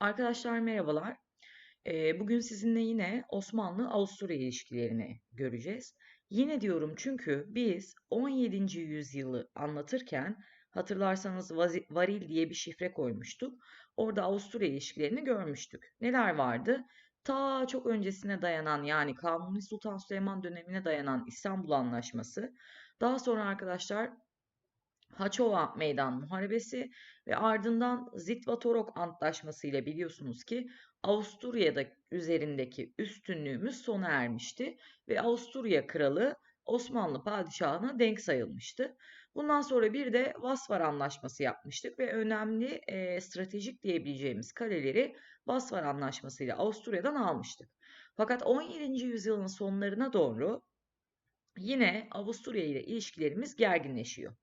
Arkadaşlar merhabalar. Ee, bugün sizinle yine Osmanlı-Avusturya ilişkilerini göreceğiz. Yine diyorum çünkü biz 17. yüzyılı anlatırken hatırlarsanız varil diye bir şifre koymuştuk. Orada Avusturya ilişkilerini görmüştük. Neler vardı? Ta çok öncesine dayanan yani Kanuni Sultan Süleyman dönemine dayanan İstanbul Anlaşması. Daha sonra arkadaşlar Haçova Meydan Muharebesi ve ardından Zitvatorok Antlaşması ile biliyorsunuz ki Avusturya'da üzerindeki üstünlüğümüz sona ermişti ve Avusturya kralı Osmanlı padişahına denk sayılmıştı. Bundan sonra bir de Vasvar Anlaşması yapmıştık ve önemli e, stratejik diyebileceğimiz kaleleri Vasvar Anlaşması ile Avusturya'dan almıştık. Fakat 17. yüzyılın sonlarına doğru yine Avusturya ile ilişkilerimiz gerginleşiyor.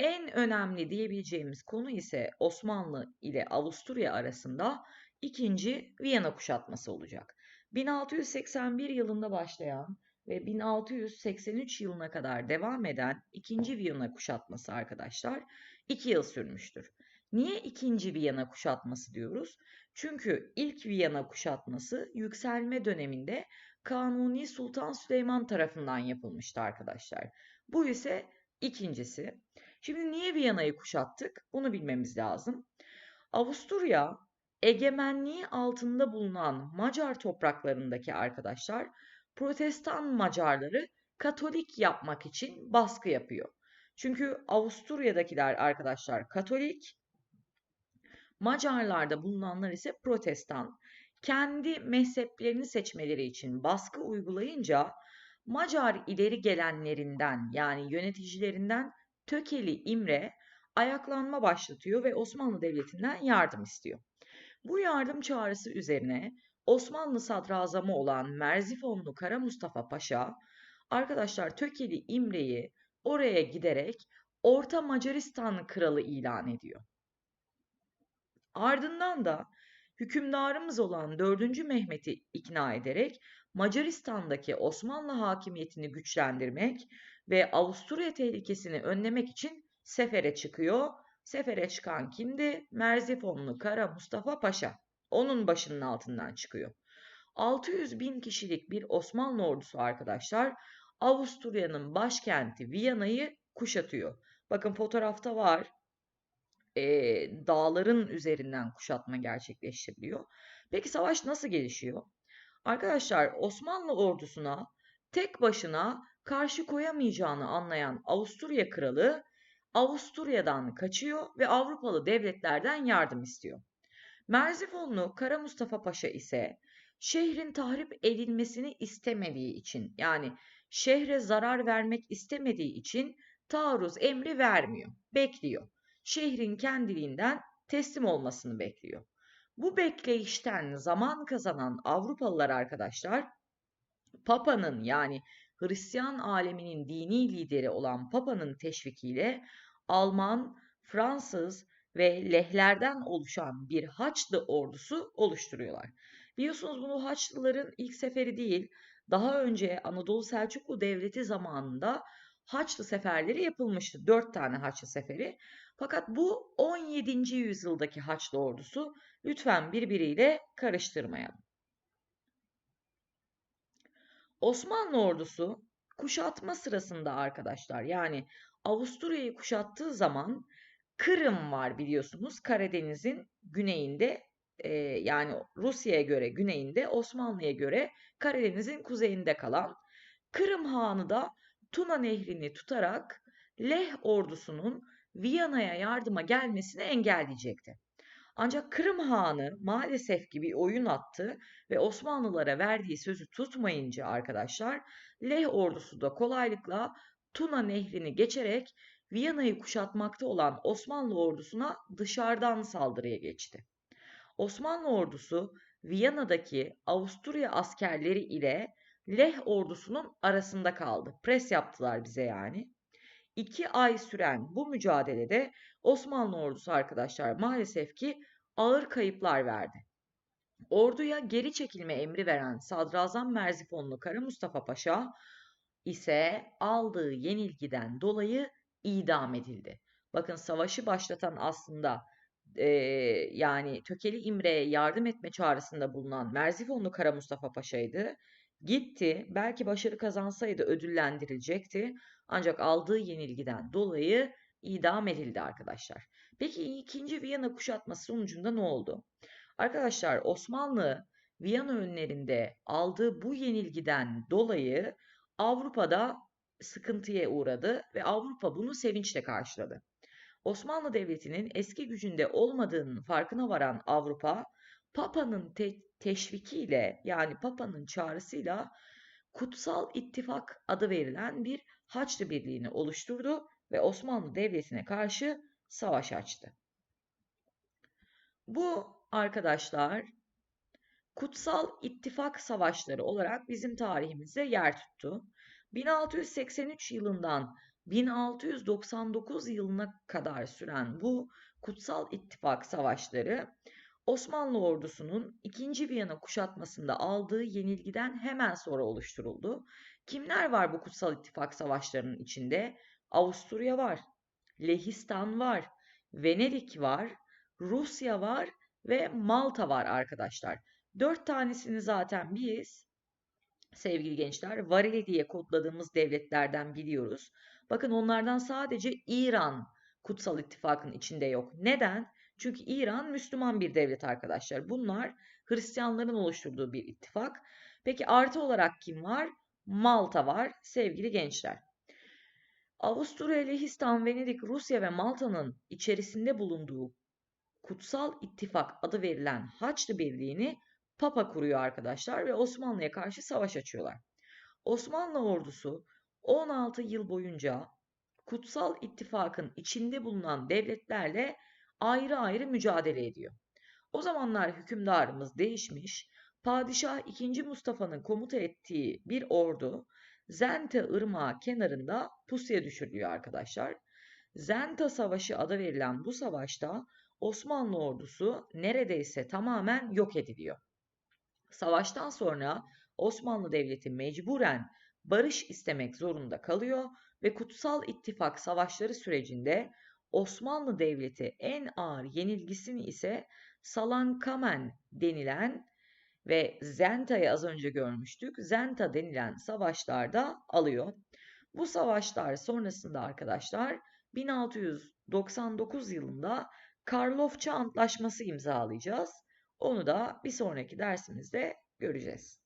En önemli diyebileceğimiz konu ise Osmanlı ile Avusturya arasında ikinci Viyana kuşatması olacak. 1681 yılında başlayan ve 1683 yılına kadar devam eden ikinci Viyana kuşatması arkadaşlar 2 yıl sürmüştür. Niye ikinci Viyana kuşatması diyoruz? Çünkü ilk Viyana kuşatması yükselme döneminde Kanuni Sultan Süleyman tarafından yapılmıştı arkadaşlar. Bu ise ikincisi. Şimdi niye Viyana'yı kuşattık? Bunu bilmemiz lazım. Avusturya egemenliği altında bulunan Macar topraklarındaki arkadaşlar Protestan Macarları Katolik yapmak için baskı yapıyor. Çünkü Avusturya'dakiler arkadaşlar Katolik, Macarlarda bulunanlar ise Protestan. Kendi mezheplerini seçmeleri için baskı uygulayınca Macar ileri gelenlerinden yani yöneticilerinden Tökeli İmre ayaklanma başlatıyor ve Osmanlı Devleti'nden yardım istiyor. Bu yardım çağrısı üzerine Osmanlı sadrazamı olan Merzifonlu Kara Mustafa Paşa arkadaşlar Tökeli İmre'yi oraya giderek Orta Macaristan kralı ilan ediyor. Ardından da hükümdarımız olan 4. Mehmet'i ikna ederek Macaristan'daki Osmanlı hakimiyetini güçlendirmek ve Avusturya tehlikesini önlemek için sefere çıkıyor. Sefere çıkan kimdi? Merzifonlu Kara Mustafa Paşa. Onun başının altından çıkıyor. 600 bin kişilik bir Osmanlı ordusu arkadaşlar Avusturya'nın başkenti Viyana'yı kuşatıyor. Bakın fotoğrafta var. E, dağların üzerinden kuşatma gerçekleştiriliyor. Peki savaş nasıl gelişiyor? Arkadaşlar Osmanlı ordusuna tek başına karşı koyamayacağını anlayan Avusturya kralı Avusturya'dan kaçıyor ve Avrupalı devletlerden yardım istiyor. Merzifonlu Kara Mustafa Paşa ise şehrin tahrip edilmesini istemediği için yani şehre zarar vermek istemediği için taarruz emri vermiyor, bekliyor. Şehrin kendiliğinden teslim olmasını bekliyor. Bu bekleyişten zaman kazanan Avrupalılar arkadaşlar Papa'nın yani Hristiyan aleminin dini lideri olan Papa'nın teşvikiyle Alman, Fransız ve Lehlerden oluşan bir Haçlı ordusu oluşturuyorlar. Biliyorsunuz bunu Haçlıların ilk seferi değil, daha önce Anadolu Selçuklu Devleti zamanında Haçlı seferleri yapılmıştı. Dört tane Haçlı seferi. Fakat bu 17. yüzyıldaki Haçlı ordusu lütfen birbiriyle karıştırmayalım. Osmanlı ordusu kuşatma sırasında arkadaşlar yani Avusturya'yı kuşattığı zaman Kırım var biliyorsunuz Karadeniz'in güneyinde e, yani Rusya'ya göre güneyinde Osmanlı'ya göre Karadeniz'in kuzeyinde kalan Kırım Hanı da Tuna Nehri'ni tutarak Leh ordusunun Viyana'ya yardıma gelmesini engelleyecekti. Ancak Kırım Hanı maalesef ki bir oyun attı ve Osmanlılara verdiği sözü tutmayınca arkadaşlar Leh ordusu da kolaylıkla Tuna Nehri'ni geçerek Viyana'yı kuşatmakta olan Osmanlı ordusuna dışarıdan saldırıya geçti. Osmanlı ordusu Viyana'daki Avusturya askerleri ile Leh ordusunun arasında kaldı. Pres yaptılar bize yani. İki ay süren bu mücadelede Osmanlı ordusu arkadaşlar maalesef ki ağır kayıplar verdi. Orduya geri çekilme emri veren Sadrazam Merzifonlu Kara Mustafa Paşa ise aldığı yenilgiden dolayı idam edildi. Bakın savaşı başlatan aslında e, yani Tökeli İmre'ye yardım etme çağrısında bulunan Merzifonlu Kara Mustafa Paşa'ydı. Gitti, belki başarı kazansaydı ödüllendirilecekti. Ancak aldığı yenilgiden dolayı idam edildi arkadaşlar. Peki ikinci Viyana kuşatması sonucunda ne oldu? Arkadaşlar Osmanlı Viyana önlerinde aldığı bu yenilgiden dolayı Avrupa'da sıkıntıya uğradı ve Avrupa bunu sevinçle karşıladı. Osmanlı Devleti'nin eski gücünde olmadığının farkına varan Avrupa, Papa'nın te- teşvikiyle yani Papa'nın çağrısıyla Kutsal İttifak adı verilen bir Haçlı Birliği'ni oluşturdu ve Osmanlı Devleti'ne karşı savaş açtı. Bu arkadaşlar Kutsal İttifak Savaşları olarak bizim tarihimizde yer tuttu. 1683 yılından 1699 yılına kadar süren bu Kutsal İttifak Savaşları Osmanlı ordusunun 2. Viyana kuşatmasında aldığı yenilgiden hemen sonra oluşturuldu. Kimler var bu Kutsal İttifak Savaşlarının içinde? Avusturya var, Lehistan var, Venedik var, Rusya var ve Malta var arkadaşlar. Dört tanesini zaten biz sevgili gençler Varili diye kodladığımız devletlerden biliyoruz. Bakın onlardan sadece İran Kutsal İttifak'ın içinde yok. Neden? Çünkü İran Müslüman bir devlet arkadaşlar. Bunlar Hristiyanların oluşturduğu bir ittifak. Peki artı olarak kim var? Malta var sevgili gençler. Avusturya, Lehistan, Venedik, Rusya ve Malta'nın içerisinde bulunduğu Kutsal İttifak adı verilen Haçlı Birliği'ni Papa kuruyor arkadaşlar ve Osmanlı'ya karşı savaş açıyorlar. Osmanlı ordusu 16 yıl boyunca Kutsal İttifak'ın içinde bulunan devletlerle ayrı ayrı mücadele ediyor. O zamanlar hükümdarımız değişmiş, Padişah II. Mustafa'nın komuta ettiği bir ordu Zente Irmağı kenarında pusuya düşürülüyor arkadaşlar. Zenta Savaşı adı verilen bu savaşta Osmanlı ordusu neredeyse tamamen yok ediliyor. Savaştan sonra Osmanlı Devleti mecburen barış istemek zorunda kalıyor ve Kutsal İttifak savaşları sürecinde Osmanlı Devleti en ağır yenilgisini ise Salankamen denilen ve Zenta'yı az önce görmüştük. Zenta denilen savaşlarda alıyor. Bu savaşlar sonrasında arkadaşlar 1699 yılında Karlofça Antlaşması imzalayacağız. Onu da bir sonraki dersimizde göreceğiz.